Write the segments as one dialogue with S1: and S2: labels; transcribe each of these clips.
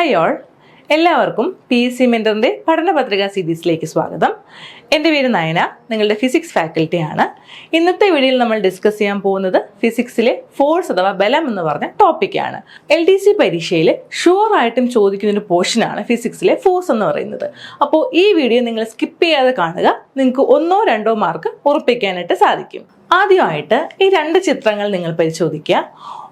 S1: Hi all എല്ലാവർക്കും P S C മെന്ററിന്റെ പഠനപത്രിക സീരീസിലേക്ക് സ്വാഗതം. എന്റെ പേര് നയന. നിങ്ങളുടെ ഫിസിക്സ് ഫാക്കൽറ്റിയാണ് ഇന്നത്തെ വീഡിയോയിൽ നമ്മൾ ഡിസ്കസ് ചെയ്യാൻ പോകുന്നത് ഫിസിക്സിലെ ഫോഴ്സ് അഥവാ ബലം എന്ന് പറഞ്ഞ ടോപ്പിക്കാണ് എൽ ഡി സി പരീക്ഷയിൽ ഷുവർ ആയിട്ടും ചോദിക്കുന്ന ഒരു പോർഷനാണ് ഫിസിക്സിലെ ഫോഴ്സ് എന്ന് പറയുന്നത്. അപ്പോൾ ഈ വീഡിയോ നിങ്ങൾ സ്കിപ്പ് ചെയ്യാതെ കാണുക. നിങ്ങൾക്ക് ഒന്നോ രണ്ടോ മാർക്ക് ഉറപ്പിക്കാനായിട്ട് സാധിക്കും. ആദ്യമായിട്ട് ഈ രണ്ട് ചിത്രങ്ങൾ നിങ്ങൾ പരിശോധിക്കുക.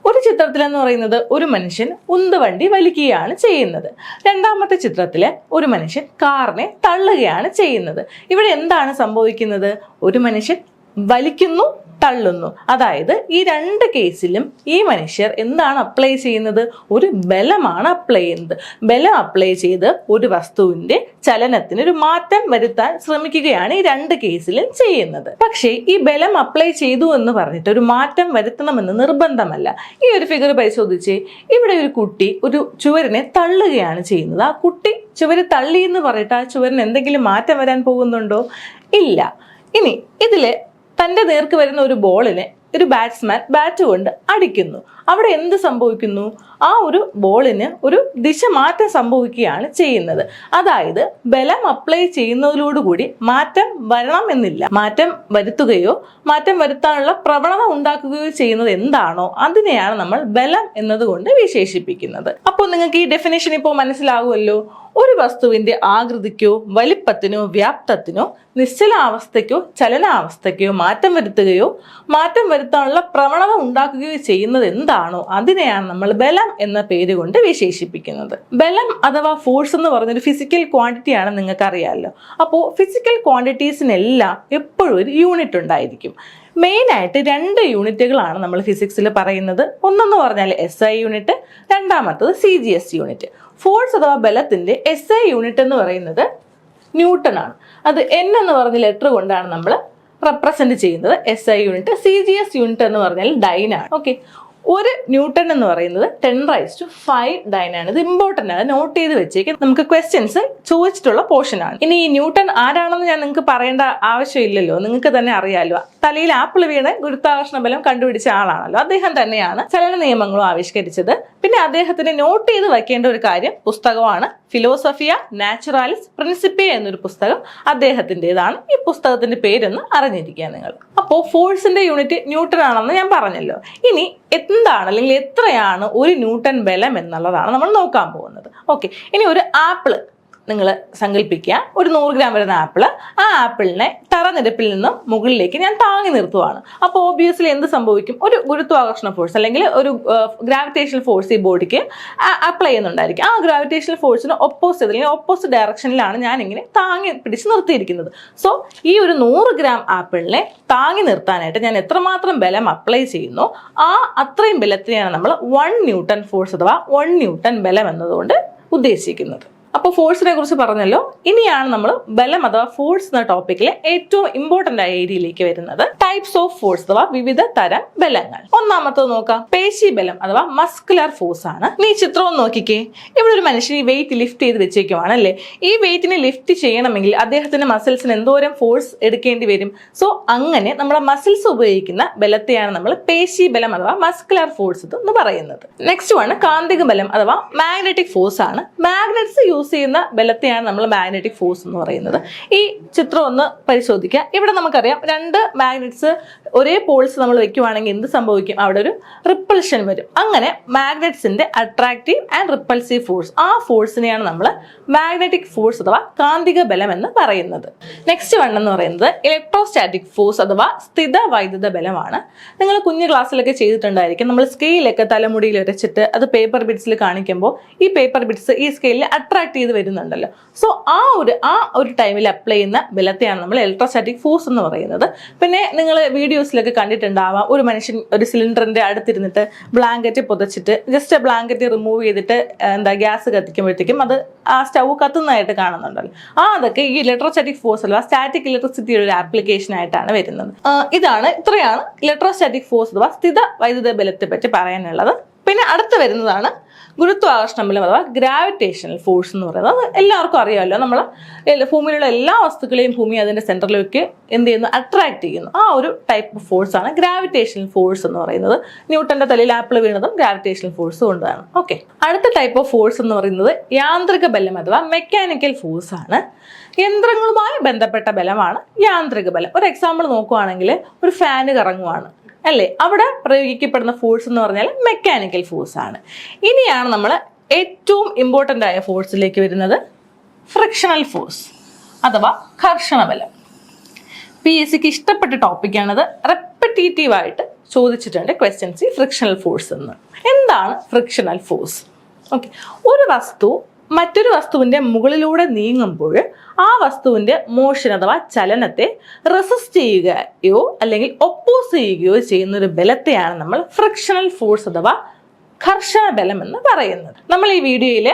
S1: ഒരു ചിത്രത്തിൽ എന്ന് പറയുന്നത് ഒരു മനുഷ്യൻ ഉന്തുവണ്ടി വലിക്കുകയാണ് ചെയ്യുന്നത്. രണ്ടാമത്തെ ചിത്രത്തിൽ ഒരു മനുഷ്യൻ കാറിനെ തള്ളുകയാണ് ചെയ്യുന്നത്. ഇവിടെ എന്താണ് സംഭവിക്കുന്നത്? ഒരു മനുഷ്യൻ വലിക്കുന്നു തള്ളുന്നു. അതായത് ഈ രണ്ട് കേസിലും ഈ മനുഷ്യർ എന്താണ് അപ്ലൈ ചെയ്യുന്നത്? ഒരു ബലമാണ് അപ്ലൈ ചെയ്യുന്നത്. ബലം അപ്ലൈ ചെയ്ത് ഒരു വസ്തുവിന്റെ ചലനത്തിന് ഒരു മാറ്റം വരുത്താൻ ശ്രമിക്കുകയാണ് ഈ രണ്ട് കേസിലും ചെയ്യുന്നത്. പക്ഷേ ഈ ബലം അപ്ലൈ ചെയ്തു എന്ന് പറഞ്ഞിട്ട് ഒരു മാറ്റം വരുത്തണമെന്ന് നിർബന്ധമല്ല. ഈ ഒരു ഫിഗർ പരിശോധിച്ച് ഇവിടെ ഒരു കുട്ടി ഒരു ചുവരിനെ തള്ളുകയാണ് ചെയ്യുന്നത്. ആ കുട്ടി ചുവര് തള്ളി എന്ന് പറഞ്ഞിട്ട് ആ ചുവരിന് എന്തെങ്കിലും മാറ്റം വരാൻ പോകുന്നുണ്ടോ? ഇല്ല. ഇനി ഇതിൽ തന്റെ നേർക്ക് വരുന്ന ഒരു ബോളിനെ ഒരു ബാറ്റ്സ്മാൻ ബാറ്റ് കൊണ്ട് അടിക്കുന്നു. അവിടെ എന്ത് സംഭവിക്കുന്നു? ആ ഒരു ബോളിന് ഒരു ദിശ മാറ്റം സംഭവിക്കുകയാണ് ചെയ്യുന്നത്. അതായത് ബലം അപ്ലൈ ചെയ്യുന്നതിലോടുകൂടി മാറ്റം വരണമെന്നില്ല മാറ്റം വരുത്തുകയോ മാറ്റം വരുത്താനുള്ള പ്രവണത ഉണ്ടാക്കുകയോ ചെയ്യുന്നത് എന്താണോ അതിനെയാണ് നമ്മൾ ബലം എന്നതുകൊണ്ട് വിശേഷിപ്പിക്കുന്നത്. അപ്പോൾ നിങ്ങൾക്ക് ഈ ഡെഫിനേഷൻ ഇപ്പോൾ മനസ്സിലാകുമല്ലോ ഒരു വസ്തുവിന്റെ ആകൃതിക്കോ വലിപ്പത്തിനോ വ്യാപ്തത്തിനോ നിശ്ചലാവസ്ഥയ്ക്കോ ചലനാവസ്ഥയ്ക്കോ മാറ്റം വരുത്തുകയോ മാറ്റം വരുത്താനുള്ള പ്രവണത ഉണ്ടാക്കുകയോ ചെയ്യുന്നത് എന്താണോ അതിനെയാണ് നമ്മൾ ബലം എന്ന പേര് കൊണ്ട് വിശേഷിപ്പിക്കുന്നത്. ബലം അഥവാ ഫോഴ്സ് എന്ന് പറഞ്ഞൊരു ഫിസിക്കൽ ക്വാണ്ടിറ്റി ആണ് നിങ്ങൾക്ക് അറിയാമല്ലോ അപ്പോൾ ഫിസിക്കൽ ക്വാണ്ടിറ്റീസിനെല്ലാം എപ്പോഴും ഒരു യൂണിറ്റ് ഉണ്ടായിരിക്കും. മെയിനായിട്ട് രണ്ട് യൂണിറ്റുകളാണ് നമ്മൾ ഫിസിക്സിൽ പറയുന്നത്. ഒന്നെന്ന് പറഞ്ഞാൽ എസ് ഐ യൂണിറ്റ് രണ്ടാമത്തത് C G S unit force അഥവാ ബലത്തിന്റെ എസ് ഐ യൂണിറ്റ് എന്ന് പറയുന്നത് ന്യൂട്ടൺ ആണ്. അത് എൻ എന്ന് പറഞ്ഞ ലെറ്റർ കൊണ്ടാണ് നമ്മൾ റെപ്രസെന്റ് ചെയ്യുന്നത്. S I unit C G S unit എന്ന് പറഞ്ഞാൽ ഡൈൻ ആണ്. ഓക്കെ ഒരു ന്യൂട്ടൺ എന്ന് പറയുന്നത് ten raise to five dyne ആണ്. ഇത് ഇമ്പോർട്ടന്റ് ആണ്. നോട്ട് ചെയ്ത് വെച്ചേക്ക്. നമുക്ക് ക്വസ്റ്റ്യൻസ് ചോദിച്ചിട്ടുള്ള പോർഷൻ ആണ്. ഇനി ഈ ന്യൂട്ടൺ ആരാണെന്ന് ഞാൻ നിങ്ങൾക്ക് പറയേണ്ട ആവശ്യമില്ലല്ലോ. നിങ്ങൾക്ക് തന്നെ അറിയാലോ. തലയിൽ ആപ്പിൾ വീണ് ഗുരുത്വാകർഷണ ബലം കണ്ടുപിടിച്ച ആളാണല്ലോ. അദ്ദേഹം തന്നെയാണ് ചലന നിയമങ്ങളും ആവിഷ്കരിച്ചത്. പിന്നെ അദ്ദേഹത്തിന് നോട്ട് ചെയ്ത് വയ്ക്കേണ്ട ഒരു കാര്യം പുസ്തകമാണ്. ഫിലോസഫിയ നാച്ചുറാലിസ് പ്രിൻസിപ്പിയ എന്നൊരു പുസ്തകം അദ്ദേഹത്തിന്റെതാണ്. ഈ പുസ്തകത്തിന്റെ പേരൊന്ന് അറിഞ്ഞിരിക്കുക നിങ്ങൾ. അപ്പോൾ ഫോഴ്സിന്റെ യൂണിറ്റ് ന്യൂട്ടൺ ആണെന്ന് ഞാൻ പറഞ്ഞല്ലോ. ഇനി എന്താണ് അല്ലെങ്കിൽ എത്രയാണ് ഒരു ന്യൂട്ടൺ ബലം എന്നുള്ളതാണ് നമ്മൾ നോക്കാൻ പോകുന്നത്. ഓക്കെ ഇനി ഒരു ആപ്പിൾ. നിങ്ങൾ സങ്കല്പിക്കുക ഒരു നൂറ് ഗ്രാം വരുന്ന ആപ്പിൾ ആ ആപ്പിളിനെ തറനിരപ്പിൽ നിന്നും മുകളിലേക്ക് ഞാൻ താങ്ങി നിർത്തുവാണ്. അപ്പോൾ ഓബിയസ്ലി എന്ത് സംഭവിക്കും? ഒരു ഗുരുത്വാകർഷണ ഫോഴ്സ് അല്ലെങ്കിൽ ഒരു ഗ്രാവിറ്റേഷണൽ ഫോഴ്സ് ഈ ബോഡിക്ക് അപ്ലൈ ചെയ്യുന്നുണ്ടായിരിക്കും. ആ ഗ്രാവിറ്റേഷണൽ ഫോഴ്സിന് ഒപ്പോസിറ്റ് അല്ലെങ്കിൽ ഓപ്പോസിറ്റ് ഡയറക്ഷനിലാണ് ഞാൻ ഇങ്ങനെ താങ്ങി പിടിച്ച് നിർത്തിയിരിക്കുന്നത്. സോ ഈ ഒരു നൂറ് ഗ്രാം ആപ്പിളിനെ താങ്ങി നിർത്താനായിട്ട് ഞാൻ എത്രമാത്രം ബലം അപ്ലൈ ചെയ്യുന്നു? ആ അത്രയും ബലത്തിനെയാണ് നമ്മൾ വൺ ന്യൂട്ടൺ ഫോഴ്സ് അഥവാ വൺ ന്യൂട്ടൺ ബലം എന്നതുകൊണ്ട് ഉദ്ദേശിക്കുന്നത്. അപ്പോൾ ഫോഴ്സിനെ കുറിച്ച് പറഞ്ഞല്ലോ. ഇനിയാണ് നമ്മൾ ബലം അഥവാ ഫോഴ്സ് എന്ന ടോപ്പിക്കിലെ ഏറ്റവും ഇമ്പോർട്ടന്റ് ആയ ഏരിയയിലേക്ക് വരുന്നത്. ടൈപ്സ് ഓഫ് ഫോഴ്സ് അഥവാ വിവിധ തരം ബലങ്ങൾ. ഒന്നാമത്തത് നോക്കാം. പേശി ബലം അഥവാ മസ്കുലർ ഫോഴ്സ് ആണ്. നീ ചിത്രവും നോക്കിക്കേ. ഇവിടെ ഒരു മനുഷ്യൻ ഈ വെയിറ്റ് ലിഫ്റ്റ് ചെയ്ത് വെച്ചേക്കുവാണ് അല്ലേ? ഈ വെയിറ്റിനെ ലിഫ്റ്റ് ചെയ്യണമെങ്കിൽ അദ്ദേഹത്തിന്റെ മസിൽസിന് എന്തോരം ഫോഴ്സ് എടുക്കേണ്ടി വരും? സോ അങ്ങനെ നമ്മുടെ മസിൽസ് ഉപയോഗിക്കുന്ന ബലത്തെയാണ് നമ്മൾ പേശി ബലം അഥവാ മസ്കുലർ ഫോഴ്സ് എന്ന് പറയുന്നത്. നെക്സ്റ്റ് വൺ കാന്തിക ബലം അഥവാ മാഗ്നറ്റിക് ഫോഴ്സ് ആണ്. മാഗ്നറ്റ്സ് യൂസ് ചെയ്യുന്ന ബലത്തെയാണ് നമ്മൾ മാഗ്നറ്റിക് ഫോഴ്സ് എന്ന് പറയുന്നത്. ഈ ചിത്രം ഒന്ന് പരിശോധിക്കുക ഇവിടെ നമുക്കറിയാം രണ്ട് മാഗ്നറ്റ്സ് ഒരേ പോൾസ് നമ്മൾ വെക്കുവാണെങ്കിൽ എന്ത് സംഭവിക്കും? അവിടെ ഒരു റിപ്പൾഷൻ വരും. അങ്ങനെ മാഗ്നറ്റ്സിന്റെ അട്രാക്റ്റീവ് ആൻഡ് റിപ്പൾസീവ് ഫോഴ്സ് ആ ഫോഴ്സിനെയാണ് നമ്മൾ മാഗ്നറ്റിക് ഫോഴ്സ് അഥവാ കാന്തിക ബലം എന്ന് പറയുന്നത്. നെക്സ്റ്റ് വൺ എന്ന് പറയുന്നത് ഇലക്ട്രോസ്റ്റാറ്റിക് ഫോഴ്സ് അഥവാ സ്ഥിത വൈദ്യുത ബലമാണ്. നിങ്ങൾ കുഞ്ഞു ക്ലാസ്സിലൊക്കെ ചെയ്തിട്ടുണ്ടായിരിക്കും. നമ്മൾ സ്കെയിലൊക്കെ തലമുടിയിൽ വരച്ചിട്ട് അത് പേപ്പർ ബിറ്റ്സിൽ കാണിക്കുമ്പോൾ ഈ പേപ്പർ ബിറ്റ്സ് ഈ സ്കെയിലിൽ അട്രാക്ട് ചെയ്ത് വരുന്നുണ്ടല്ലോ. സോ ആ ഒരു ആ ഒരു ടൈമിൽ അപ്ലൈ ചെയ്യുന്ന ബലത്തെയാണ് നമ്മൾ ഇലക്ട്രോസ്റ്റാറ്റിക് ഫോഴ്സ് എന്ന് പറയുന്നത്. പിന്നെ നിങ്ങൾ വീഡിയോസിലൊക്കെ കണ്ടിട്ടുണ്ടാവാം. ഒരു മനുഷ്യൻ ഒരു സിലിണ്ടറിന്റെ അടുത്തിരുന്നിട്ട് ബ്ലാങ്കറ്റ് പുതച്ചിട്ട് ജസ്റ്റ് ബ്ലാങ്കറ്റ് റിമൂവ് ചെയ്തിട്ട് എന്താ ഗ്യാസ് കത്തിക്കുമ്പോഴത്തേക്കും അത് ആ സ്റ്റൗ കത്തുന്നതായിട്ട് കാണുന്നുണ്ടല്ലോ. ആ അതൊക്കെ ഈ ഇലക്ട്രോസ്റ്റാറ്റിക് ഫോഴ്സ് അല്ല സ്റ്റാറ്റിക് ഇലക്ട്രിസിറ്റിയുടെ ഒരു ആപ്ലിക്കേഷൻ ആയിട്ടാണ് വരുന്നത്. ഇതാണ് ഇത്രയാണ് ഇലക്ട്രോസ്റ്റാറ്റിക് ഫോഴ്സ് അഥവാ സ്ഥിത വൈദ്യുത ബലത്തെ പറ്റി പറയാനുള്ളത്. പിന്നെ അടുത്ത് വരുന്നതാണ് ഗുരുത്വാകർഷണ ബലം അഥവാ ഗ്രാവിറ്റേഷണൽ ഫോഴ്സ് എന്ന് പറയുന്നത്. എല്ലാവർക്കും അറിയാമല്ലോ. നമ്മൾ ഭൂമിയിലുള്ള എല്ലാ വസ്തുക്കളെയും ഭൂമി അതിന്റെ സെന്ററിലേക്ക് എന്ത് ചെയ്യുന്നു? അട്രാക്ട് ചെയ്യുന്നു. ആ ഒരു ടൈപ്പ് ഓഫ് ഫോഴ്സ് ആണ് ഗ്രാവിറ്റേഷണൽ ഫോഴ്സ് എന്ന് പറയുന്നത്. ന്യൂട്ടന്റെ തലയിൽ ആപ്പിൾ വീണതും ഗ്രാവിറ്റേഷണൽ ഫോഴ്സ് കൊണ്ടാണ് ഓക്കെ അടുത്ത ടൈപ്പ് ഓഫ് ഫോഴ്സ് എന്ന് പറയുന്നത് യാന്ത്രിക ബലം അഥവാ മെക്കാനിക്കൽ ഫോഴ്സ് ആണ്. യന്ത്രങ്ങളുമായി ബന്ധപ്പെട്ട ബലമാണ് യാന്ത്രിക ബലം. ഒരു എക്സാമ്പിൾ നോക്കുവാണെങ്കിൽ ഒരു ഫാന് കറങ്ങുവാണ്. അല്ലേ? അവിടെ പ്രയോഗിക്കപ്പെടുന്ന ഫോഴ്സ് എന്ന് പറഞ്ഞാൽ മെക്കാനിക്കൽ ഫോഴ്സ് ആണ്. ഇനിയാണ് നമ്മൾ ഏറ്റവും ഇമ്പോർട്ടന്റ് ആയ ഫോഴ്സിലേക്ക് വരുന്നത് ഫ്രിക്ഷണൽ ഫോഴ്സ് അഥവാ ഘർഷണബലം പി എസ് സിക്ക് ഇഷ്ടപ്പെട്ട ടോപ്പിക്കാണത് റെപ്പറ്റേറ്റീവ് ആയിട്ട് ചോദിച്ചിട്ടുണ്ട് ക്വസ്റ്റ്യൻസ് ഫ്രിക്ഷണൽ ഫോഴ്സ് എന്ന്. എന്താണ് ഫ്രിക്ഷണൽ ഫോഴ്സ് ഓക്കെ ഒരു വസ്തു മറ്റൊരു വസ്തുവിന്റെ മുകളിലൂടെ നീങ്ങുമ്പോൾ ആ വസ്തുവിന്റെ മോഷൻ അഥവാ ചലനത്തെ റെസിസ്റ്റ് ചെയ്യുകയോ അല്ലെങ്കിൽ ഒപ്പോസ് ചെയ്യുകയോ ചെയ്യുന്ന ഒരു ബലത്തെയാണ് നമ്മൾ ഫ്രിക്ഷണൽ ഫോഴ്സ് അഥവാ ഘർഷണ ബലം എന്ന് പറയുന്നത്. നമ്മൾ ഈ വീഡിയോയിൽ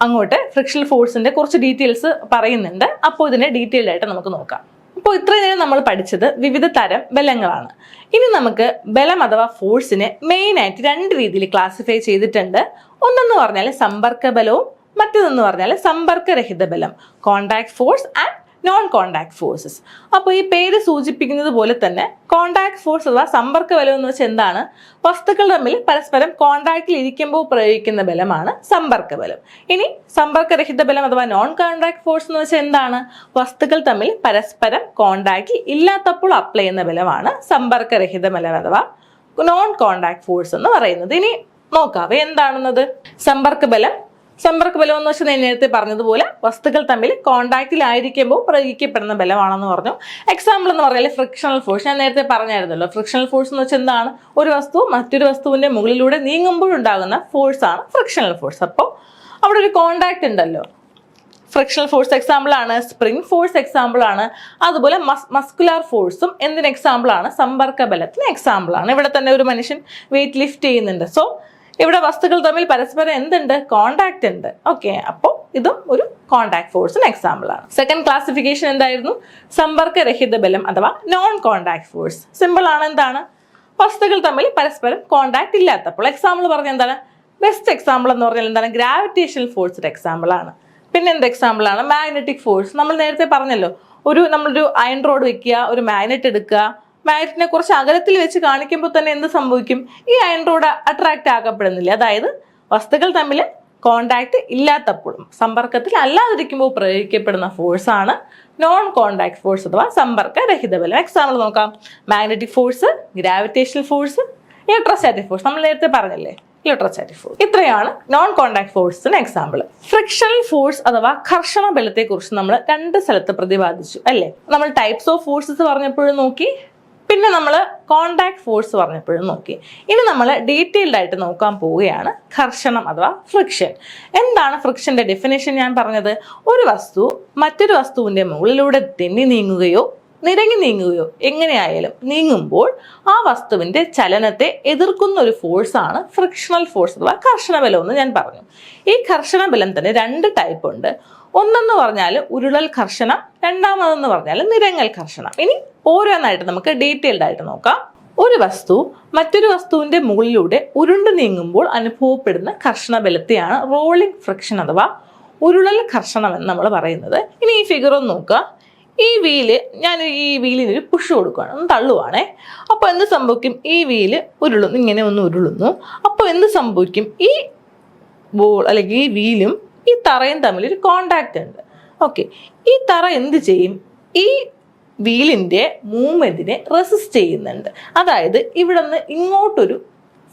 S1: അങ്ങോട്ട് ഫ്രിക്ഷണൽ ഫോഴ്സിന്റെ കുറച്ച് ഡീറ്റെയിൽസ് പറയുന്നുണ്ട്. അപ്പോൾ ഇതിനെ ഡീറ്റെയിൽഡ് ആയിട്ട് നമുക്ക് നോക്കാം. അപ്പോൾ ഇത്രയും നേരം നമ്മൾ പഠിച്ചത് വിവിധ തരം ബലങ്ങളാണ്. ഇനി നമുക്ക് ബലം അഥവാ ഫോഴ്സിനെ മെയിനായിട്ട് രണ്ട് രീതിയിൽ ക്ലാസിഫൈ ചെയ്തിട്ടുണ്ട്. ഒന്നെന്ന് പറഞ്ഞാൽ സമ്പർക്ക ബലവും മറ്റൊന്നെന്ന് പറഞ്ഞാൽ സമ്പർക്കരഹിത ബലം contact force and non contact forces അപ്പോൾ ഈ പേര് സൂചിപ്പിക്കുന്നത് പോലെ തന്നെ കോണ്ടാക്ട് ഫോഴ്സ് അഥവാ സമ്പർക്ക ബലം എന്ന് വെച്ചാൽ എന്താണ്? വസ്തുക്കൾ തമ്മിൽ പരസ്പരം കോണ്ടാക്റ്റിൽ ഇരിക്കുമ്പോൾ പ്രയോഗിക്കുന്ന ബലമാണ് സമ്പർക്ക ബലം. ഇനി സമ്പർക്കരഹിത ബലം അഥവാ നോൺ കോണ്ടാക്ട് ഫോഴ്സ് എന്ന് വെച്ചാൽ എന്താണ്? വസ്തുക്കൾ തമ്മിൽ പരസ്പരം കോണ്ടാക്റ്റിൽ ഇല്ലാത്തപ്പോൾ അപ്ലൈ ചെയ്യുന്ന ബലമാണ് സമ്പർക്കരഹിത ബലം അഥവാ നോൺ കോണ്ടാക്ട് ഫോഴ്സ് എന്ന് പറയുന്നത്. ഇനി നോക്കാവേ എന്താണെന്നത്? സമ്പർക്ക ബലം സമ്പർക്ക ബലം എന്ന് വെച്ചാൽ ഞാൻ നേരത്തെ പറഞ്ഞതുപോലെ വസ്തുക്കൾ തമ്മിൽ കോണ്ടാക്റ്റിലായിരിക്കുമ്പോൾ പ്രയോഗിക്കപ്പെടുന്ന ബലമാണെന്ന് പറഞ്ഞു. എക്സാമ്പിൾ എന്ന് പറഞ്ഞാൽ ഫ്രിക്ഷണൽ ഫോഴ്സ് ഞാൻ നേരത്തെ പറഞ്ഞായിരുന്നല്ലോ ഫ്രിക്ഷണൽ ഫോഴ്സ് എന്ന് വെച്ചാൽ എന്താണ്? ഒരു വസ്തു മറ്റൊരു വസ്തുവിന്റെ മുകളിലൂടെ നീങ്ങുമ്പോഴുണ്ടാകുന്ന ഫോഴ്സ് ആണ് ഫ്രിക്ഷണൽ ഫോഴ്സ് അപ്പോൾ അവിടെ ഒരു കോണ്ടാക്ട് ഉണ്ടല്ലോ. ഫ്രിക്ഷണൽ ഫോഴ്സ് എക്സാമ്പിൾ ആണ് സ്പ്രിംഗ് ഫോഴ്സ് എക്സാമ്പിൾ ആണ് അതുപോലെ മസ് മസ്കുലാർ ഫോഴ്സും എന്തിന് എക്സാമ്പിൾ ആണ്? സമ്പർക്ക ബലത്തിന് എക്സാമ്പിൾ ആണ്. ഇവിടെ തന്നെ ഒരു മനുഷ്യൻ വെയിറ്റ് ലിഫ്റ്റ് ചെയ്യുന്നുണ്ട്. സോ ഇവിടെ വസ്തുക്കൾ തമ്മിൽ പരസ്പരം എന്തുണ്ട്? കോണ്ടാക്ട് ഉണ്ട്. ഓക്കെ അപ്പോൾ ഇതും ഒരു കോണ്ടാക്ട് ഫോഴ്സിന് എക്സാമ്പിൾ ആണ്. സെക്കൻഡ് ക്ലാസിഫിക്കേഷൻ എന്തായിരുന്നു? സമ്പർക്കരഹിത ബലം അഥവാ നോൺ കോണ്ടാക്ട് ഫോഴ്സ് സിമ്പിൾ ആണ് എന്താണ്? വസ്തുക്കൾ തമ്മിൽ പരസ്പരം കോണ്ടാക്ട് ഇല്ലാത്തപ്പോൾ. എക്സാമ്പിൾ പറഞ്ഞ എന്താണ്? ബെസ്റ്റ് എക്സാമ്പിൾ എന്ന് പറഞ്ഞാൽ എന്താണ്? ഗ്രാവിറ്റേഷണൽ ഫോഴ്സിന്റെ എക്സാമ്പിൾ ആണ്. പിന്നെ എന്ത് എക്സാമ്പിൾ ആണ്? മാഗ്നറ്റിക് ഫോഴ്സ് നമ്മൾ നേരത്തെ പറഞ്ഞല്ലോ ഒരു നമ്മളൊരു അയൺ റോഡ് വെക്കുക ഒരു മാഗ്നറ്റ് എടുക്കുക മാഗ്നറ്റിനെ കുറച്ച് അകലത്തിൽ വെച്ച് കാണിക്കുമ്പോൾ തന്നെ എന്ത് സംഭവിക്കും? ഈ അയൺ റോഡ് അട്രാക്റ്റ് ആക്കപ്പെടുന്നില്ല? അതായത് വസ്തുക്കൾ തമ്മിൽ കോണ്ടാക്ട് ഇല്ലാത്തപ്പോഴും സമ്പർക്കത്തിൽ അല്ലാതിരിക്കുമ്പോൾ പ്രയോഗിക്കപ്പെടുന്ന ഫോഴ്സ് ആണ് നോൺ കോണ്ടാക്ട് ഫോഴ്സ് അഥവാ സമ്പർക്ക രഹിത ബലം എക്സാമ്പിൾ നോക്കാം. Magnetic force gravitational force electrostatic force നമ്മൾ നേരത്തെ പറഞ്ഞല്ലേ? ഇലക്ട്രോസ്റ്റാറ്റിക് ഫോഴ്സ് ഇത്രയാണ് നോൺ കോണ്ടാക്ട് ഫോഴ്സിന് എക്സാമ്പിൾ ഫ്രിക്ഷണൽ ഫോഴ്സ് അഥവാ ഘർഷണ ബലത്തെ കുറിച്ച് നമ്മൾ രണ്ട് സ്ഥലത്ത് പ്രതിപാദിച്ചു അല്ലേ? നമ്മൾ ടൈപ്സ് ഓഫ് ഫോഴ്സസ് പറഞ്ഞപ്പോഴും നോക്കി. പിന്നെ നമ്മൾ കോണ്ടാക്ട് ഫോഴ്സ് പറഞ്ഞപ്പോഴും നോക്കി. ഇനി നമ്മൾ ഡീറ്റെയിൽഡ് ആയിട്ട് നോക്കാൻ പോവുകയാണ് ഘർഷണം അഥവാ ഫ്രിക്ഷൻ എന്താണ് ഫ്രിക്ഷന്റെ ഡെഫിനേഷൻ ഞാൻ പറഞ്ഞത്? ഒരു വസ്തു മറ്റൊരു വസ്തുവിന്റെ മുകളിലൂടെ തെന്നി നീങ്ങുകയോ നിരങ്ങി നീങ്ങുകയോ എങ്ങനെയായാലും നീങ്ങുമ്പോൾ ആ വസ്തുവിന്റെ ചലനത്തെ എതിർക്കുന്ന ഒരു ഫോഴ്സാണ് ഫ്രിക്ഷണൽ ഫോഴ്സ് അഥവാ കർഷണബലം എന്ന് ഞാൻ പറഞ്ഞു. ഈ കർഷണബലം തന്നെ രണ്ട് ടൈപ്പ് ഉണ്ട്. ഒന്നെന്ന് പറഞ്ഞാൽ ഉരുളൽ ഘർഷണം രണ്ടാമതെന്ന് പറഞ്ഞാൽ നിരങ്ങൽ ഘർഷണം ഇനി ഓരോന്നായിട്ട് നമുക്ക് ഡീറ്റെയിൽഡ് ആയിട്ട് നോക്കാം. ഒരു വസ്തു മറ്റൊരു വസ്തുവിന്റെ മുകളിലൂടെ ഉരുണ്ടു നീങ്ങുമ്പോൾ അനുഭവപ്പെടുന്ന കർഷണ ബലത്തെയാണ് റോളിംഗ് ഫ്രിക്ഷൻ അഥവാ ഉരുളൽ ഘർഷണം എന്ന് നമ്മൾ പറയുന്നത്. ഇനി ഈ ഫിഗർ ഒന്ന് നോക്കുക. ഈ വീൽ ഞാൻ ഈ വീലിന് ഒരു പുഷ് കൊടുക്കുകയാണ് ഒന്ന് തള്ളുവാണേ. അപ്പോൾ എന്ത് സംഭവിക്കും? ഈ വീൽ ഉരുളുന്നു ഇങ്ങനെ ഒന്ന് ഉരുളുന്നു. അപ്പോൾ എന്ത് സംഭവിക്കും? ഈ ബോൾ അല്ലെങ്കിൽ ഈ വീലും ഈ തറയും തമ്മിൽ ഒരു കോണ്ടാക്റ്റ് ഉണ്ട്. ഓക്കെ ഈ തറ എന്ത് ചെയ്യും? ഈ വീലിന്റെ മൂവ്മെന്റിനെ റെസിസ്റ്റ് ചെയ്യുന്നുണ്ട്. അതായത് ഇവിടെ നിന്ന് ഇങ്ങോട്ടൊരു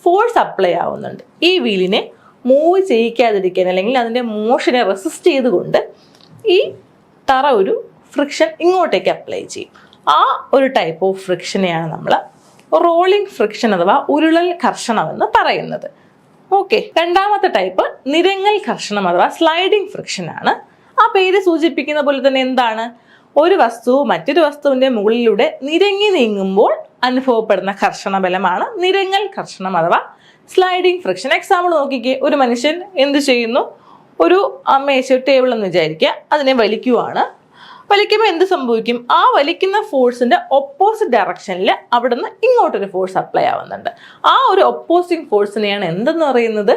S1: ഫോഴ്സ് അപ്ലൈ ആവുന്നുണ്ട്. ഈ വീലിനെ മൂവ് ചെയ്യിക്കാതിരിക്കാൻ അല്ലെങ്കിൽ അതിന്റെ മോഷനെ റെസിസ്റ്റ് ചെയ്തുകൊണ്ട് ഈ തറ ഒരു ഫ്രിക്ഷൻ ഇങ്ങോട്ടേക്ക് അപ്ലൈ ചെയ്യും. ആ ഒരു ടൈപ്പ് ഓഫ് ഫ്രിക്ഷനെയാണ് നമ്മൾ റോളിംഗ് ഫ്രിക്ഷൻ അഥവാ ഉരുളൽ ഘർഷണം എന്ന് പറയുന്നത്. ഓക്കെ രണ്ടാമത്തെ ടൈപ്പ് നിരങ്ങൽ ഘർഷണം അഥവാ സ്ലൈഡിംഗ് ഫ്രിക്ഷൻ ആണ്. ആ പേര് സൂചിപ്പിക്കുന്ന പോലെ തന്നെ എന്താണ്? ഒരു വസ്തു മറ്റൊരു വസ്തുവിന്റെ മുകളിലൂടെ നിരങ്ങി നീങ്ങുമ്പോൾ അനുഭവപ്പെടുന്ന ഘർഷണ ബലമാണ് നിരങ്ങൽ ഘർഷണം അഥവാ സ്ലൈഡിംഗ് ഫ്രിക്ഷൻ എക്സാമ്പിൾ നോക്കിക്കേ ഒരു മനുഷ്യൻ എന്ത് ചെയ്യുന്നു? ഒരു മേശ ടേബിൾ എന്ന് വിചാരിക്കുക അതിനെ വലിക്കുവാണ്. വലിക്കുമ്പോൾ എന്ത് സംഭവിക്കും? ആ വലിക്കുന്ന ഫോഴ്സിന്റെ ഓപ്പോസിറ്റ് ഡയറക്ഷനിൽ അവിടുന്ന് ഇങ്ങോട്ടൊരു ഫോഴ്സ് അപ്ലൈ ആവുന്നുണ്ട്. ആ ഒരു ഒപ്പോസിറ്റ് ഫോഴ്സിനെയാണ് എന്തെന്ന് പറയുന്നത്?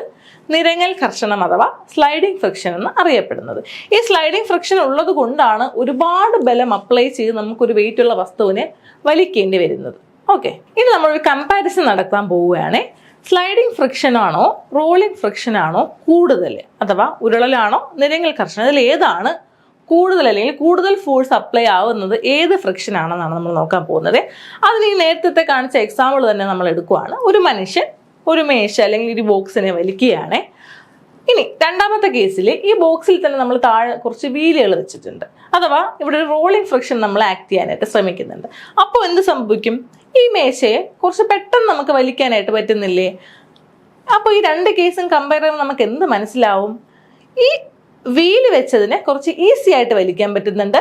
S1: നിരങ്ങൽ കർഷണം അഥവാ സ്ലൈഡിംഗ് ഫ്രിക്ഷൻ എന്ന് അറിയപ്പെടുന്നത്. ഈ സ്ലൈഡിംഗ് ഫ്രിക്ഷൻ ഉള്ളത് കൊണ്ടാണ് ഒരുപാട് ബലം അപ്ലൈ ചെയ്ത് നമുക്കൊരു വെയിറ്റ് ഉള്ള വസ്തുവിനെ വലിക്കേണ്ടി വരുന്നത്. ഓക്കെ ഇനി നമ്മളൊരു കമ്പാരിസൺ നടത്താൻ പോവുകയാണെ. സ്ലൈഡിംഗ് ഫ്രിക്ഷൻ ആണോ റോളിംഗ് ഫ്രിക്ഷൻ ആണോ കൂടുതൽ അഥവാ ഉരുളലാണോ നിരങ്ങൽ കർഷണം അതിൽ ഏതാണ് കൂടുതൽ അല്ലെങ്കിൽ കൂടുതൽ ഫോഴ്സ് അപ്ലൈ ആവുന്നത് ഏത് ഫ്രിക്ഷൻ ആണെന്നാണ് നമ്മൾ നോക്കാൻ പോകുന്നത്. അതിന് ഈ നേരത്തെ കാണിച്ച എക്സാമ്പിൾ തന്നെ നമ്മൾ എടുക്കുവാണ്. ഒരു മനുഷ്യൻ ഒരു മേശ അല്ലെങ്കിൽ ഒരു ബോക്സിനെ വലിക്കുകയാണ്. ഇനി രണ്ടാമത്തെ കേസിൽ ഈ ബോക്സിൽ തന്നെ നമ്മൾ താഴെ കുറച്ച് വീലുകൾ വെച്ചിട്ടുണ്ട്. അഥവാ ഇവിടെ ഒരു റോളിംഗ് ഫ്രിക്ഷൻ നമ്മൾ ആക്ട് ചെയ്യാനായിട്ട് ശ്രമിക്കുന്നുണ്ട്. അപ്പോൾ എന്ത് സംഭവിക്കും? ഈ മേശയെ കുറച്ച് പെട്ടെന്ന് നമുക്ക് വലിക്കാനായിട്ട് പറ്റുന്നില്ലേ? അപ്പോൾ ഈ രണ്ട് കേസും കമ്പയർ ചെയ്യുമ്പോൾ നമുക്ക് എന്ത് മനസ്സിലാവും? ഈ വീൽ വെച്ചതിനെ കുറച്ച് ഈസി ആയിട്ട് വലിക്കാൻ പറ്റുന്നുണ്ട്.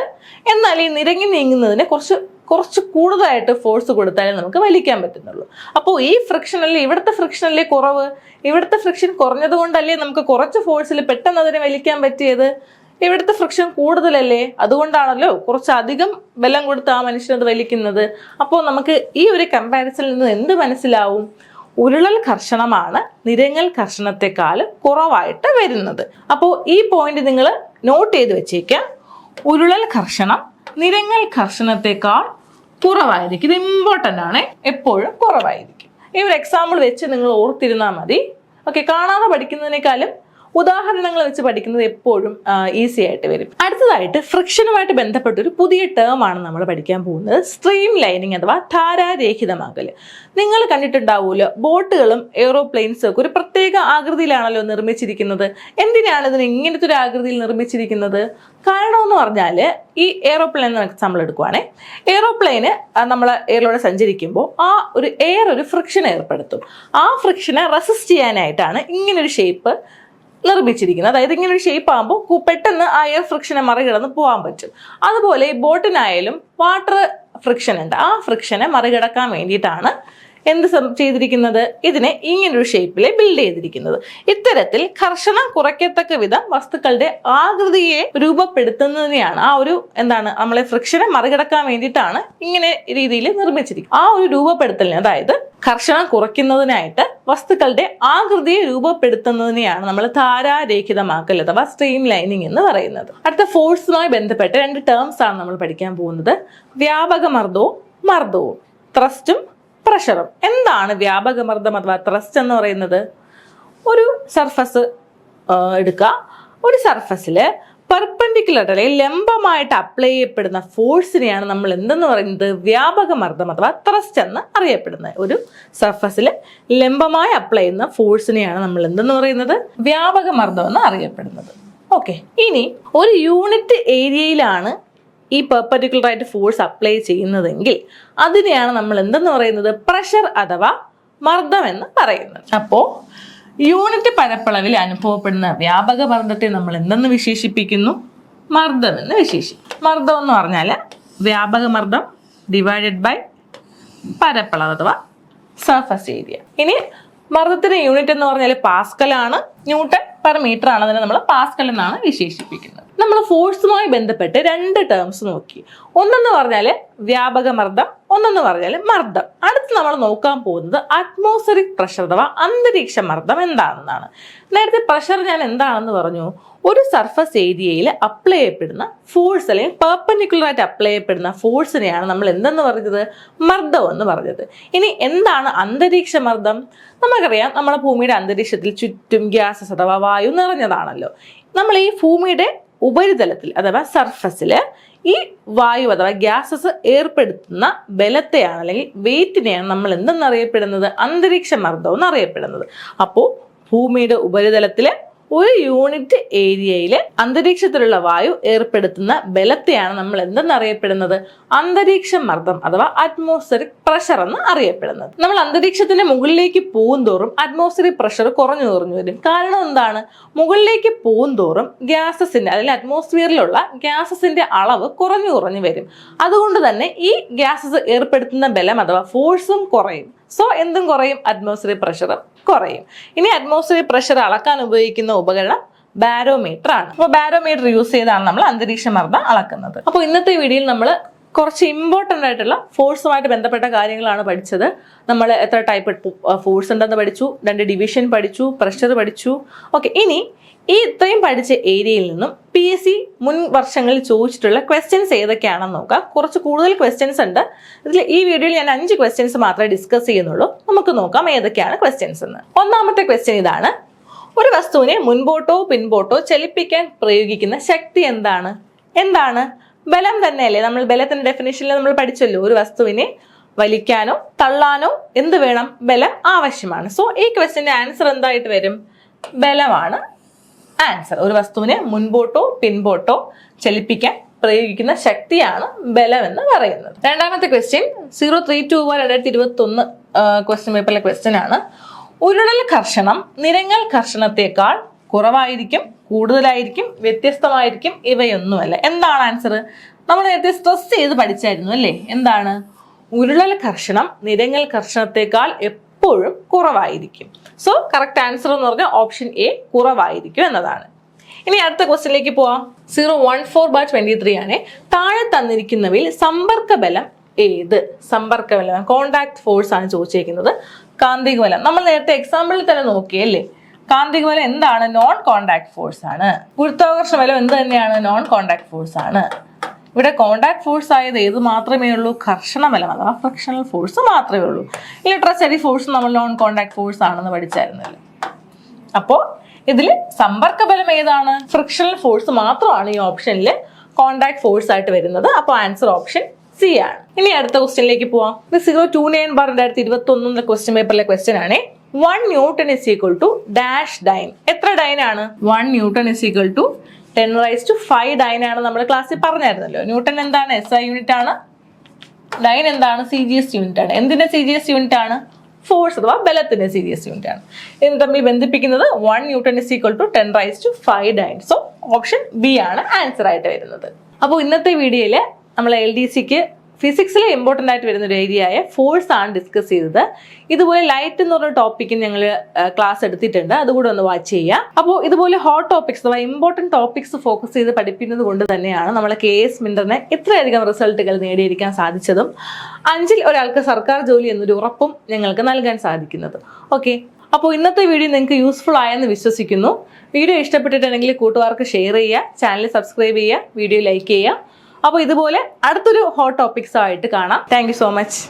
S1: എന്നാൽ ഈ നിരങ്ങി നീങ്ങുന്നതിനെ കുറച്ച് കുറച്ച് കൂടുതലായിട്ട് ഫോഴ്സ് കൊടുത്താലേ നമുക്ക് വലിക്കാൻ പറ്റുന്നുള്ളൂ. അപ്പോൾ ഈ ഫ്രിക്ഷനല്ലേ ഇവിടുത്തെ ഫ്രിക്ഷനല്ലേ കുറവ്? ഇവിടുത്തെ ഫ്രിക്ഷൻ കുറഞ്ഞത് കൊണ്ടല്ലേ നമുക്ക് കുറച്ച് ഫോഴ്സിൽ പെട്ടെന്ന് അതിനെ വലിക്കാൻ പറ്റിയത്? ഇവിടുത്തെ ഫ്രിക്ഷൻ കൂടുതലല്ലേ? അതുകൊണ്ടാണല്ലോ കുറച്ചധികം ബലം കൊടുത്ത് ആ മനുഷ്യനത് വലിക്കുന്നത്. അപ്പോൾ നമുക്ക് ഈ ഒരു കമ്പാരിസണിൽ നിന്ന് എന്ത് മനസ്സിലാവും? ഉരുളൽ കർഷണമാണ് നിരങ്ങൽ കർഷണത്തെക്കാൾ കുറവായിട്ട് വരുന്നത്. അപ്പോൾ ഈ പോയിന്റ് നിങ്ങൾ നോട്ട് ചെയ്ത് വെച്ചേക്കുക ഉരുളൽ കർഷണം നിരങ്ങൽ കർഷണത്തെക്കാൾ കുറവായിരിക്കും. ഇത് ഇമ്പോർട്ടന്റ് ആണ്. എപ്പോഴും കുറവായിരിക്കും. ഈ ഒരു എക്സാമ്പിൾ വെച്ച് നിങ്ങൾ ഓർത്തിരുന്നാൽ മതി. ഓക്കെ കാണാതെ പഠിക്കുന്നതിനേക്കാളും ഉദാഹരണങ്ങൾ വെച്ച് പഠിക്കുന്നത് എപ്പോഴും ഈസി ആയിട്ട് വരും. അടുത്തതായിട്ട് ഫ്രിക്ഷനുമായിട്ട് ബന്ധപ്പെട്ട ഒരു പുതിയ ടേം ആണ് നമ്മൾ പഠിക്കാൻ പോകുന്നത്. സ്ട്രീം ലൈനിങ് അഥവാ ധാരാരഹിതമാകൽ നിങ്ങൾ കണ്ടിട്ടുണ്ടാവുമല്ലോ ബോട്ടുകളും എയ്റോപ്ലെയിൻസും ഒക്കെ ഒരു പ്രത്യേക ആകൃതിയിലാണല്ലോ നിർമ്മിച്ചിരിക്കുന്നത്. എന്തിനാണ് ഇതിന് ഇങ്ങനത്തെ ഒരു ആകൃതിയിൽ നിർമ്മിച്ചിരിക്കുന്നത്? കാരണം എന്ന് പറഞ്ഞാൽ ഈ എയ്റോപ്ലെയിൻ എക്സാമ്പിൾ എടുക്കുവാണേ. എയ്റോപ്ലെയിന് നമ്മൾ എയറിലൂടെ സഞ്ചരിക്കുമ്പോൾ ആ ഒരു എയർ ഒരു ഫ്രിക്ഷൻ ഏർപ്പെടുത്തും. ആ ഫ്രിക്ഷനെ റെസിസ്റ്റ് ചെയ്യാനായിട്ടാണ് ഇങ്ങനൊരു ഷേപ്പ് നിർമ്മിച്ചിരിക്കുന്നത്. അതായത് ഇങ്ങനെ ഒരു ഷേപ്പ് ആകുമ്പോൾ പെട്ടെന്ന് ആ എയർ ഫ്രിക്ഷനെ മറികടന്ന് പോകാൻ പറ്റും. അതുപോലെ ബോട്ടിനായാലും വാട്ടർ ഫ്രിക്ഷൻ ഉണ്ട്. ആ ഫ്രിക്ഷനെ മറികടക്കാൻ വേണ്ടിയിട്ടാണ് എന്ത് ചെയ്തിരിക്കുന്നത്? ഇതിനെ ഇങ്ങനൊരു ഷേപ്പിൽ ബിൽഡ് ചെയ്തിരിക്കുന്നത്. ഇത്തരത്തിൽ കർഷണം കുറയ്ക്കത്തക്ക വിധം വസ്തുക്കളുടെ ആകൃതിയെ രൂപപ്പെടുത്തുന്നതിനെയാണ് ആ ഒരു എന്താണ് നമ്മളെ ഫ്രിക്ഷനെ മറികടക്കാൻ വേണ്ടിയിട്ടാണ് ഇങ്ങനെ രീതിയിൽ നിർമ്മിച്ചിരിക്കുന്നത്. ആ ഒരു രൂപപ്പെടുത്തലിന് അതായത് കർഷണം കുറയ്ക്കുന്നതിനായിട്ട് വസ്തുക്കളുടെ ആകൃതിയെ രൂപപ്പെടുത്തുന്നതിനെയാണ് നമ്മൾ താരാരേഖിതമാക്കൽ അഥവാ സ്ട്രീം ലൈനിങ് എന്ന് പറയുന്നത്. അടുത്ത ഫോഴ്സുമായി ബന്ധപ്പെട്ട് രണ്ട് ടേംസ് ആണ് നമ്മൾ പഠിക്കാൻ പോകുന്നത്. വ്യാപക മർദ്ദവും. മർദ്ദവും ത്രസ്റ്റും പ്രഷറും എന്താണ് വ്യാപക മർദ്ദം അഥവാ ത്രസ്റ്റ് എന്ന് പറയുന്നത്? ഒരു സർഫസ് എടുക്കുക. ഒരു സർഫസിൽ പെർപ്പൻഡിക്കുലർ അല്ലെങ്കിൽ ലംബമായിട്ട് അപ്ലൈ ചെയ്യപ്പെടുന്ന ഫോഴ്സിനെയാണ് നമ്മൾ എന്തെന്ന് പറയുന്നത്? വ്യാപക മർദ്ദം അഥവാ ത്രസ്റ്റ് എന്ന് അറിയപ്പെടുന്നത്. ഒരു സർഫസിൽ ലംബമായി അപ്ലൈ ചെയ്യുന്ന ഫോഴ്സിനെയാണ് നമ്മൾ എന്തെന്ന് പറയുന്നത്? വ്യാപക മർദ്ദം എന്ന് അറിയപ്പെടുന്നത്. ഓക്കെ ഇനി ഒരു യൂണിറ്റ് ഏരിയയിലാണ് ഈ പെർപ്പറ്റിക്കുലർ ആയിട്ട് ഫോഴ്സ് അപ്ലൈ ചെയ്യുന്നതെങ്കിൽ അതിനെയാണ് നമ്മൾ എന്തെന്ന് പറയുന്നത്? പ്രഷർ അഥവാ മർദ്ദം എന്ന് പറയുന്നത്. അപ്പോൾ യൂണിറ്റ് പരപ്പളവിൽ അനുഭവപ്പെടുന്ന വ്യാപക മർദ്ദത്തെ നമ്മൾ എന്തെന്ന് വിശേഷിപ്പിക്കുന്നു? മർദ്ദം എന്ന് വിശേഷിപ്പിക്കും മർദ്ദം എന്ന് പറഞ്ഞാൽ വ്യാപക മർദ്ദം ഡിവൈഡഡ് ബൈ പരപ്പളവ് അഥവാ സർഫസ് ഏരിയ ഇനി മർദ്ദത്തിന്റെ യൂണിറ്റ് എന്ന് പറഞ്ഞാൽ പാസ്കൽ ആണ്. ന്യൂട്ടൺ പെർ മീറ്റർ ആണ് അതിനെ നമ്മൾ പാസ്കൽ എന്നാണ് വിശേഷിപ്പിക്കുന്നത്. നമ്മൾ ഫോഴ്സുമായി ബന്ധപ്പെട്ട് രണ്ട് ടേംസ് നോക്കി. ഒന്നെന്ന് പറഞ്ഞാൽ വ്യാപക മർദ്ദം ഒന്നെന്ന് പറഞ്ഞാൽ മർദ്ദം. അടുത്ത് നമ്മൾ നോക്കാൻ പോകുന്നത് അറ്റ്മോസ്ഫറിക് പ്രഷർ അഥവാ അന്തരീക്ഷ മർദ്ദം എന്താണെന്നാണ്. നേരത്തെ പ്രഷർ ഞാൻ എന്താണെന്ന് പറഞ്ഞു? ഒരു സർഫസ് ഏരിയയിൽ അപ്ലൈ ചെയ്യപ്പെടുന്ന ഫോഴ്സ് അല്ലെങ്കിൽ പെർപ്പൻഡിക്കുലറായിട്ട് അപ്ലൈ ചെയ്യപ്പെടുന്ന ഫോഴ്സിനെയാണ് നമ്മൾ എന്തെന്ന് പറഞ്ഞത്? മർദ്ദം എന്ന് പറഞ്ഞത്. ഇനി എന്താണ് അന്തരീക്ഷ മർദ്ദം? നമുക്കറിയാം നമ്മുടെ ഭൂമിയുടെ അന്തരീക്ഷത്തിൽ ചുറ്റും ഗ്യാസസ് അഥവാ വായു നിറഞ്ഞതാണല്ലോ. നമ്മൾ ഈ ഭൂമിയുടെ ഉപരിതലത്തിൽ അഥവാ സർഫസിൽ ഈ വായു അഥവാ ഗ്യാസസ് ഏർപ്പെടുത്തുന്ന ബലത്തെയാണ് അല്ലെങ്കിൽ വെയിറ്റിനെയാണ് നമ്മൾ എന്തെന്നറിയപ്പെടുന്നത്? അന്തരീക്ഷ മർദ്ദം എന്നറിയപ്പെടുന്നത്. അപ്പോൾ ഭൂമിയുടെ ഉപരിതലത്തിൽ ഒരു യൂണിറ്റ് ഏരിയയിൽ അന്തരീക്ഷത്തിലുള്ള വായു ഏർപ്പെടുത്തുന്ന ബലത്തെയാണ് നമ്മൾ എന്തെന്നറിയപ്പെടുന്നത്? അന്തരീക്ഷ മർദ്ദം അഥവാ അറ്റ്മോസ്ഫിയറിക് പ്രഷർ എന്ന് അറിയപ്പെടുന്നത്. നമ്മൾ അന്തരീക്ഷത്തിന്റെ മുകളിലേക്ക് പോകുന്തോറും അറ്റ്മോസ്ഫിയറിക് പ്രഷർ കുറഞ്ഞു കുറഞ്ഞു വരും. കാരണം എന്താണ്? മുകളിലേക്ക് പോകുന്തോറും ഗ്യാസസിന്റെ അല്ലെങ്കിൽ അറ്റ്മോസ്ഫിയറിലുള്ള ഗ്യാസസിന്റെ അളവ് കുറഞ്ഞു കുറഞ്ഞു വരും. അതുകൊണ്ട് തന്നെ ഈ ഗ്യാസസ് ഏർപ്പെടുത്തുന്ന ബലം അഥവാ ഫോഴ്സും കുറയും. സോ എന്തും കുറയും അറ്റ്മോസ്ഫിയർ പ്രഷർ കുറയും. ഇനി അറ്റ്മോസ്ഫിയർ പ്രഷർ അളക്കാൻ ഉപയോഗിക്കുന്ന ഉപകരണം ബാരോമീറ്റർ ആണ്. അപ്പോൾ ബാരോമീറ്റർ യൂസ് ചെയ്താണ് നമ്മൾ അന്തരീക്ഷ മർദ്ദം അളക്കുന്നത്. അപ്പോൾ ഇന്നത്തെ വീഡിയോയിൽ നമ്മൾ കുറച്ച് ഇമ്പോർട്ടന്റ് ആയിട്ടുള്ള ഫോഴ്സുമായിട്ട് ബന്ധപ്പെട്ട കാര്യങ്ങളാണ് പഠിച്ചത്. നമ്മൾ എത്ര ടൈപ്പ് ഫോഴ്സ് ഉണ്ടെന്ന് പഠിച്ചു രണ്ട് ഡിവിഷൻ പഠിച്ചു പ്രഷർ പഠിച്ചു. ഓക്കെ ഇനി ഈ ഇത്രയും പഠിച്ച ഏരിയയിൽ നിന്നും പി എസ് സി മുൻ വർഷങ്ങളിൽ ചോദിച്ചിട്ടുള്ള ക്വസ്റ്റ്യൻസ് ഏതൊക്കെയാണെന്ന് നോക്കാം. കുറച്ച് കൂടുതൽ ക്വസ്റ്റ്യൻസ് ഉണ്ട്. ഇതിൽ ഈ വീഡിയോയിൽ ഞാൻ അഞ്ച് ക്വസ്റ്റ്യൻസ് മാത്രമേ ഡിസ്കസ് ചെയ്യുന്നുള്ളൂ. നമുക്ക് നോക്കാം ഏതൊക്കെയാണ് ക്വസ്റ്റ്യൻസ് എന്ന്. ഒന്നാമത്തെ ക്വസ്റ്റ്യൻ ഇതാണ്. ഒരു വസ്തുവിനെ മുൻപോട്ടോ പിൻപോട്ടോ ചലിപ്പിക്കാൻ പ്രയോഗിക്കുന്ന ശക്തി എന്താണ്? എന്താണ്? ബലം തന്നെയല്ലേ? നമ്മൾ ബലത്തിന്റെ ഡെഫിനേഷനിൽ നമ്മൾ പഠിച്ചല്ലോ ഒരു വസ്തുവിനെ വലിക്കാനോ തള്ളാനോ എന്ത് വേണം? ബലം ആവശ്യമാണ്. സോ ഈ ക്വസ്റ്റിന്റെ ആൻസർ എന്തായിട്ട് വരും? ബലമാണ് ആൻസർ ഒരു വസ്തുവിനെ മുൻപോട്ടോ പിൻപോട്ടോ ചലിപ്പിക്കാൻ പ്രയോഗിക്കുന്ന ശക്തിയാണ് ബലം എന്ന് പറയുന്നത്. രണ്ടാമത്തെ question zero three two one രണ്ടായിരത്തി ഇരുപത്തി ഒന്ന് ക്വസ്റ്റ്യൻ പേപ്പറിലെ ക്വസ്റ്റ്യൻ ആണ്. ഉരുളൽ കർഷണം നിരങ്ങൽ കർഷണത്തെക്കാൾ കുറവായിരിക്കും കൂടുതലായിരിക്കും വ്യത്യസ്തമായിരിക്കും ഇവയൊന്നുമല്ല. എന്താണ് ആൻസർ നമ്മൾ നേരത്തെ സ്ട്രെസ് ചെയ്ത് പഠിച്ചായിരുന്നു അല്ലേ? എന്താണ്? ഉരുളൽ കർഷണം നിരങ്ങൽ കർഷണത്തെക്കാൾ എപ്പോഴും കുറവായിരിക്കും. സോ കറക്റ്റ് ആൻസർ എന്ന് പറഞ്ഞാൽ ഓപ്ഷൻ എ കുറവായിരിക്കും എന്നതാണ്. ഇനി അടുത്ത ക്വസ്റ്റിനിലേക്ക് പോവാം. Zero one four bar twenty three ആണ്. താഴെ തന്നിരിക്കുന്നവയിൽ സമ്പർക്ക ബലം ഏത്? സമ്പർക്ക ബലം കോണ്ടാക്ട് ഫോഴ്സ് ആണ് ചോദിച്ചേക്കുന്നത്. കാന്തിക ബലം. നമ്മൾ നേരത്തെ എക്സാമ്പിളിൽ തന്നെ നോക്കിയല്ലേ? കാന്തിക ബലം എന്താണ്? നോൺ കോണ്ടാക്ട് ഫോഴ്സ് ആണ്. ഗുരുത്വാകർഷണ ബലം എന്ത് തന്നെയാണ്? നോൺ കോണ്ടാക്ട് ഫോഴ്സ് ആണ്. ഇവിടെ കോണ്ടാക്ട് ഫോഴ്സ് ആയത് ഏത് മാത്രമേ ഉള്ളൂ? ഘർഷണ ബലം അഥവാ ഫ്രിക്ഷണൽ ഫോഴ്സ് മാത്രമേ ഉള്ളൂ. ഇലക്ട്രോസ്റ്ററി ഫോഴ്സ് നമ്മൾ നോൺ കോണ്ടാക്ട് ഫോഴ്സ് ആണെന്ന് പഠിച്ചായിരുന്നല്ലോ? അപ്പോൾ ഇതിൽ സമ്പർക്ക ബലം ഏതാണ്? ഫ്രിക്ഷണൽ ഫോഴ്സ് മാത്രമാണ് ഈ ഓപ്ഷനിൽ കോണ്ടാക്ട് ഫോഴ്സ് ആയിട്ട് വരുന്നത്. അപ്പോൾ ആൻസർ ഓപ്ഷൻ സി ആണ്. ഇനി അടുത്ത ക്വസ്റ്റ്യനിലേക്ക് പോവാം. സീറോ ടു നയൻ ബാർ രണ്ടായിരത്തി ഇരുപത്തി ഒന്നിന്റെ ക്വസ്റ്റ്യൻ പേപ്പറിലെ ക്വസ്റ്റ്യൻ ആണ്. One newton is equal to dash dyne എത്ര ഡൈൻ ആണ്? One newton is equal to ten raise to five dyne ആണ് നമ്മൾ ക്ലാസ്സിൽ പറഞ്ഞായിരുന്നല്ലോ. ന്യൂട്ടൺ എന്താണ്? എസ് ഐ യൂണിറ്റ് ആണ്. ഡൈൻ എന്താണ്? സി ജി എസ് യൂണിറ്റ് ആണ്. എന്തിന്റെ സി ജി എസ് യൂണിറ്റ് ആണ്? ഫോഴ്സ് അഥവാ ബലത്തിന്റെ സി ജി എസ് യൂണിറ്റ് ആണ്. ഇത് തമ്മിൽ ബന്ധിപ്പിക്കുന്നത് one newton is equal to ten raise to five dyne so option B ആണ് ആൻസർ ആയിട്ട് വരുന്നത്. അപ്പോൾ ഇന്നത്തെ വീഡിയോയിൽ നമ്മൾ എൽ ഡി സിക്ക് ഫിസിക്സിലെ ഇമ്പോർട്ടന്റ് ആയിട്ട് വരുന്ന ഒരു ഏരിയ ആയ ഫോഴ്സ് ആണ് ഡിസ്കസ് ചെയ്തത്. ഇതുപോലെ ലൈറ്റ് എന്ന് പറഞ്ഞ ടോപ്പിക്ക് ഞങ്ങൾ ക്ലാസ് എടുത്തിട്ടുണ്ട്. അതുകൂടെ ഒന്ന് വാച്ച് ചെയ്യുക അപ്പോൾ ഇതുപോലെ ഹോട്ട് ടോപ്പിക്സ് അഥവാ ഇമ്പോർട്ടന്റ് ടോപ്പിക്സ് ഫോക്കസ് ചെയ്ത് പഠിപ്പിക്കുന്നത് കൊണ്ട് തന്നെയാണ് നമ്മളെ കെ എസ് മിൻഡറിന് ഇത്രയധികം റിസൾട്ടുകൾ നേടിയിരിക്കാൻ സാധിച്ചതും അഞ്ചിൽ ഒരാൾക്ക് സർക്കാർ ജോലി എന്നൊരു ഉറപ്പും ഞങ്ങൾക്ക് നൽകാൻ സാധിക്കുന്നത്. ഓക്കെ അപ്പോൾ ഇന്നത്തെ വീഡിയോ നിങ്ങൾക്ക് യൂസ്ഫുൾ ആയെന്ന് വിശ്വസിക്കുന്നു. വീഡിയോ ഇഷ്ടപ്പെട്ടിട്ടുണ്ടെങ്കിൽ കൂട്ടുകാർക്ക് ഷെയർ ചെയ്യുക ചാനൽ സബ്സ്ക്രൈബ് ചെയ്യുക വീഡിയോ ലൈക്ക് ചെയ്യുക. അപ്പോൾ ഇതുപോലെ അടുത്തൊരു ഹോട്ട് ടോപ്പിക്സ് ആയിട്ട് കാണാം. Thank so much